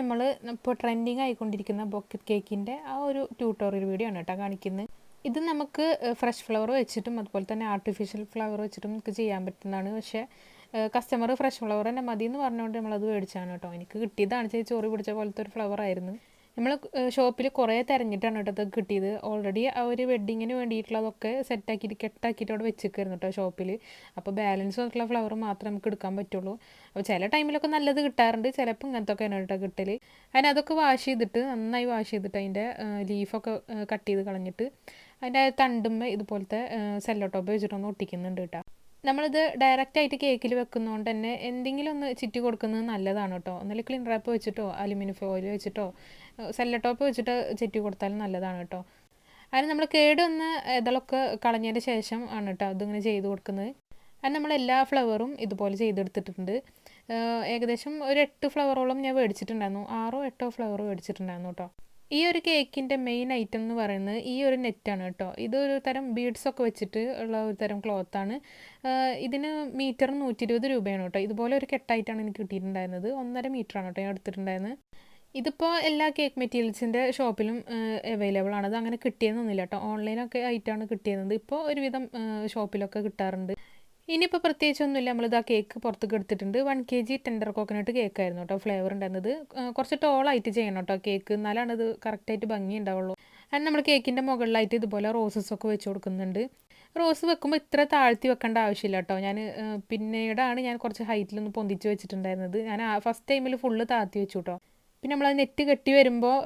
നമ്മൾ ഇപ്പോൾ ട്രെൻഡിങ് ആയിക്കൊണ്ടിരിക്കുന്ന ബൊക്കറ്റ് കേക്കിന്റെ ആ ഒരു ട്യൂട്ടോറിയൽ വീഡിയോ ആണ് കേട്ടോ കാണിക്കുന്നത് ഇത് നമുക്ക് ഫ്രഷ് ഫ്ലവർ വെച്ചിട്ടും അതുപോലെ തന്നെ ആർട്ടിഫിഷ്യൽ ഫ്ലവർ വെച്ചിട്ടും നമുക്ക് ചെയ്യാൻ പറ്റുന്നതാണ്. പക്ഷേ കസ്റ്റമർ ഫ്രഷ് ഫ്ലവർ തന്നെ മതി എന്ന് പറഞ്ഞുകൊണ്ട് നമ്മളത് മേടിച്ചാണ് കേട്ടോ. എനിക്ക് കിട്ടിയതാണ്. ചേച്ചി ചോറി പിടിച്ച പോലത്തെ ഒരു ഫ്ലവർ ആയിരുന്നു. നമ്മൾ ഷോപ്പിൽ കുറേ തിരഞ്ഞിട്ടാണ് കേട്ടോ ഇത് കിട്ടിയത്. ഓൾറെഡി ഒരു വെഡ്ഡിങ്ങിന് വേണ്ടിയിട്ടുള്ളതൊക്കെ സെറ്റാക്കിയിട്ട് കെട്ടാക്കിയിട്ട് അവിടെ വെച്ചിരിക്കുന്നു കേട്ടോ ഷോപ്പിൽ അപ്പോൾ ബാലൻസ് ആയിട്ടുള്ള ഫ്ലവർ മാത്രമേ നമുക്ക് എടുക്കാൻ പറ്റുള്ളൂ. അപ്പോൾ ചില ടൈമിലൊക്കെ നല്ലത് കിട്ടാറുണ്ട്. ചിലപ്പോൾ ഇങ്ങനത്തെ ഒക്കെ കേട്ടോ കിട്ടൽ അതിനതൊക്കെ വാഷ് ചെയ്തിട്ട് നന്നായി വാഷ് ചെയ്തിട്ട് അതിന്റെ ലീഫൊക്കെ കട്ട് ചെയ്ത് കളഞ്ഞിട്ട് അതിന്റെ തണ്ടുമ്മ ഇതുപോലത്തെ സെല്ലോ ടോപ്പ് വെച്ചിട്ടൊന്ന് ഒട്ടിക്കുന്നുണ്ട് കേട്ടോ. നമ്മളിത് ഡയറക്റ്റ് ആയിട്ട് കേക്കിൽ വെക്കുന്നതുകൊണ്ട് തന്നെ എന്തെങ്കിലും ഒന്ന് ചുറ്റി കൊടുക്കുന്നത് നല്ലതാണ് കേട്ടോ ഒന്നല്ലെങ്കിൽ ക്ലീൻ റാപ്പ് വെച്ചിട്ടോ അലുമിനിയം ഫോയിൽ വെച്ചിട്ടോ സെല്ല ടോപ്പ് വെച്ചിട്ട് ചുറ്റി കൊടുത്താലും നല്ലതാണ് കേട്ടോ അതിന് നമ്മൾ കേടൊന്ന് ഇതളൊക്കെ കളഞ്ഞതിന് ശേഷം ആണ് കേട്ടോ അതിങ്ങനെ ചെയ്ത് കൊടുക്കുന്നത്. അത് നമ്മൾ എല്ലാ ഫ്ലവറും ഇതുപോലെ ചെയ്തെടുത്തിട്ടുണ്ട്. ഏകദേശം ഒരു എട്ട് ഫ്ലവറോളം ഞാൻ മേടിച്ചിട്ടുണ്ടായിരുന്നു. ആറോ എട്ടോ ഫ്ലവർ മേടിച്ചിട്ടുണ്ടായിരുന്നു കേട്ടോ ഈ ഒരു കേക്കിന്റെ മെയിൻ ഐറ്റം എന്ന് പറയുന്നത് ഈ ഒരു നെറ്റാണ് കേട്ടോ. ഇതൊരു തരം ബീഡ്സ് ഒക്കെ വെച്ചിട്ട് ഉള്ള ഒരു തരം ക്ലോത്താണ് ഇതിന് മീറ്റർ നൂറ്റി ഇരുപത് രൂപയാണ് കേട്ടോ. ഇതുപോലെ ഒരു കെട്ടായിട്ടാണ് എനിക്ക് കിട്ടിയിട്ടുണ്ടായിരുന്നത്. ഒന്നര മീറ്ററാണ് കേട്ടോ ഞാൻ എടുത്തിട്ടുണ്ടായിരുന്നത്. ഇതിപ്പോൾ എല്ലാ കേക്ക് മെറ്റീരിയൽസിന്റെ ഷോപ്പിലും അവൈലബിൾ ആണ്. അത് അങ്ങനെ കിട്ടിയെന്നൊന്നുമില്ല കേട്ടോ. ഓൺലൈനൊക്കെ ആയിട്ടാണ് കിട്ടിയത് ഇപ്പോൾ ഒരുവിധം ഷോപ്പിലൊക്കെ കിട്ടാറുണ്ട്. ഇനിയിപ്പോൾ പ്രത്യേകിച്ചൊന്നുമില്ല. നമ്മളിത് കേക്ക് പുറത്തേക്ക് എടുത്തിട്ടുണ്ട്. One K G tender coconut cake ആയിരുന്നു കേട്ടോ. ഫ്ലേവർ ഉണ്ടായിരുന്നത്. കുറച്ച് ടോളായിട്ട് ചെയ്യണം കേട്ടോ കേക്ക് എന്നാലാണ് ഇത് കറക്റ്റായിട്ട് ഭംഗി ഉണ്ടാവുള്ളൂ. അത് നമ്മൾ കേക്കിന്റെ മുകളിലായിട്ട് ഇതുപോലെ റോസസ് ഒക്കെ വെച്ച് കൊടുക്കുന്നുണ്ട്. റോസ് വെക്കുമ്പോൾ ഇത്ര താഴ്ത്തി വെക്കേണ്ട ആവശ്യമില്ല കേട്ടോ. ഞാൻ പിന്നീടാണ് ഞാൻ കുറച്ച് ഹൈറ്റിലൊന്ന് പൊന്തിച്ച് വെച്ചിട്ടുണ്ടായിരുന്നത്. ഞാൻ ഫസ്റ്റ് ടൈമിൽ ഫുള്ള് താഴ്ത്തി വെച്ചു കേട്ടോ. പിന്നെ നമ്മൾ നെറ്റ് കെട്ടി വരുമ്പോൾ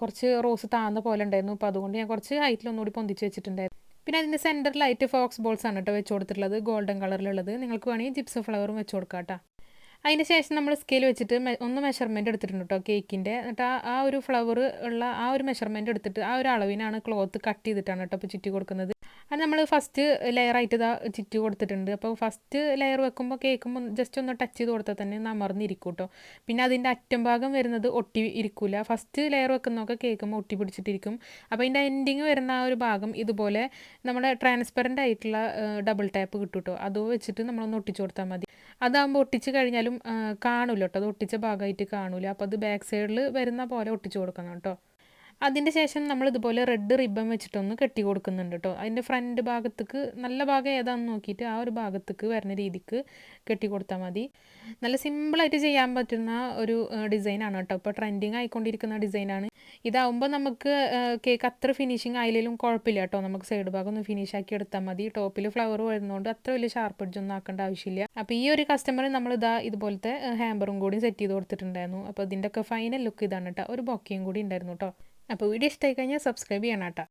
കുറച്ച് റോസ് താന്ന പോലെ ഉണ്ടായിരുന്നു. അപ്പോൾ അതുകൊണ്ട് ഞാൻ കുറച്ച് ഹൈറ്റിൽ ഒന്നുകൂടി പൊന്തിച്ച് വെച്ചിട്ടുണ്ടായിരുന്നു. പിന്നെ അതിന്റെ സെന്ററിലായിട്ട് ഫോക്സ് ബോൾസ് ആണ് കേട്ടോ വെച്ച് കൊടുത്തിട്ടുള്ളത്. ഗോൾഡൻ കളറിലുള്ളത് നിങ്ങൾക്ക് വേണമെങ്കിൽ ജിപ്സ് ഫ്ലവറും വെച്ച് കൊടുക്കാം കേട്ടോ. അതിന് ശേഷം നമ്മൾ സ്കെയിൽ വെച്ചിട്ട് ഒന്ന് മെഷർമെന്റ് എടുത്തിട്ടുണ്ട് കേട്ടോ കേക്കിന്റെ എന്നിട്ട് ആ ഒരു ഫ്ലവർ ഉള്ള ആ ഒരു മെഷർമെന്റ് എടുത്തിട്ട് ആ ഒരു അളവിനാണ് ക്ലോത്ത് കട്ട് ചെയ്തിട്ടാണ് കേട്ടോ ഇപ്പോൾ ചുറ്റി കൊടുക്കുന്നത്. അത് നമ്മൾ ഫസ്റ്റ് ലെയറായിട്ട് ഇതാ ചുറ്റി കൊടുത്തിട്ടുണ്ട്. അപ്പോൾ ഫസ്റ്റ് ലെയർ വെക്കുമ്പോൾ കേൾക്കുമ്പോൾ ജസ്റ്റ് ഒന്ന് ടച്ച് ചെയ്ത് കൊടുത്താൽ തന്നെ നമർന്നിരിക്കും കേട്ടോ പിന്നെ അതിന്റെ അറ്റം ഭാഗം വരുന്നത് ഒട്ടി ഇരിക്കില്ല ഫസ്റ്റ് ലെയർ വെക്കുന്നതൊക്കെ കേൾക്കുമ്പോൾ ഒട്ടി പിടിച്ചിട്ടിരിക്കും. അപ്പോൾ അതിന്റെ എൻഡിങ് വരുന്ന ആ ഒരു ഭാഗം ഇതുപോലെ നമ്മുടെ ട്രാൻസ്പെറന്റ് ആയിട്ടുള്ള ഡബിൾ ടാപ്പ് കിട്ടും കേട്ടോ അത് വെച്ചിട്ട് നമ്മളൊന്ന് ഒട്ടിച്ചു കൊടുത്താൽ മതി. അതാകുമ്പോൾ ഒട്ടിച്ച് കഴിഞ്ഞാലും കാണില്ല കേട്ടോ അത് ഒട്ടിച്ച ഭാഗമായിട്ട് കാണില്ല അപ്പോൾ അത് ബാക്ക് സൈഡിൽ വരുന്ന പോലെ ഒട്ടിച്ചു കൊടുക്കണം കേട്ടോ. അതിന്റെ ശേഷം നമ്മൾ ഇതുപോലെ റെഡ് റിബൺ വെച്ചിട്ടൊന്ന് കെട്ടി കൊടുക്കുന്നുണ്ട് കേട്ടോ അതിന്റെ ഫ്രണ്ട് ഭാഗത്തേക്ക് നല്ല ഭാഗം ഏതാണെന്ന് നോക്കിയിട്ട് ആ ഒരു ഭാഗത്തേക്ക് വരുന്ന രീതിക്ക് കെട്ടി കൊടുത്താൽ മതി. നല്ല സിമ്പിളായിട്ട് ചെയ്യാൻ പറ്റുന്ന ഒരു ഡിസൈനാണ് കേട്ടോ ഇപ്പോൾ ട്രെൻഡിങ് ആയിക്കൊണ്ടിരിക്കുന്ന ഡിസൈനാണ് ഇതാവുമ്പോൾ നമുക്ക് കേക്ക് അത്ര ഫിനിഷിങ് ആയില്ലെങ്കിലും കുഴപ്പമില്ല കേട്ടോ നമുക്ക് സൈഡ് ഭാഗം ഒന്ന് ഫിനിഷ് ആക്കി എടുത്താൽ മതി. ടോപ്പിൽ ഫ്ലവർ വരുന്നതുകൊണ്ട് അത്ര വലിയ ഷാർപ്പ് എഡ്ജൊന്നും ആക്കേണ്ട ആവശ്യമില്ല. അപ്പോൾ ഈ ഒരു കസ്റ്റമർ നമ്മൾ ഇതാ ഇതുപോലത്തെ ഹാമ്പറും കൂടി സെറ്റ് ചെയ്ത് കൊടുത്തിട്ടുണ്ടായിരുന്നു. അപ്പോൾ ഇതിന്റെയൊക്കെ ഫൈനൽ ലുക്ക് ഇതാണ് കേട്ടോ ഒരു ബൊക്കയും കൂടി ഉണ്ടായിരുന്നു കേട്ടോ അപ്പോൾ വീഡിയോ ഇഷ്ടമായി കഴിഞ്ഞാൽ സബ്സ്ക്രൈബ് ചെയ്യണം കേട്ടോ.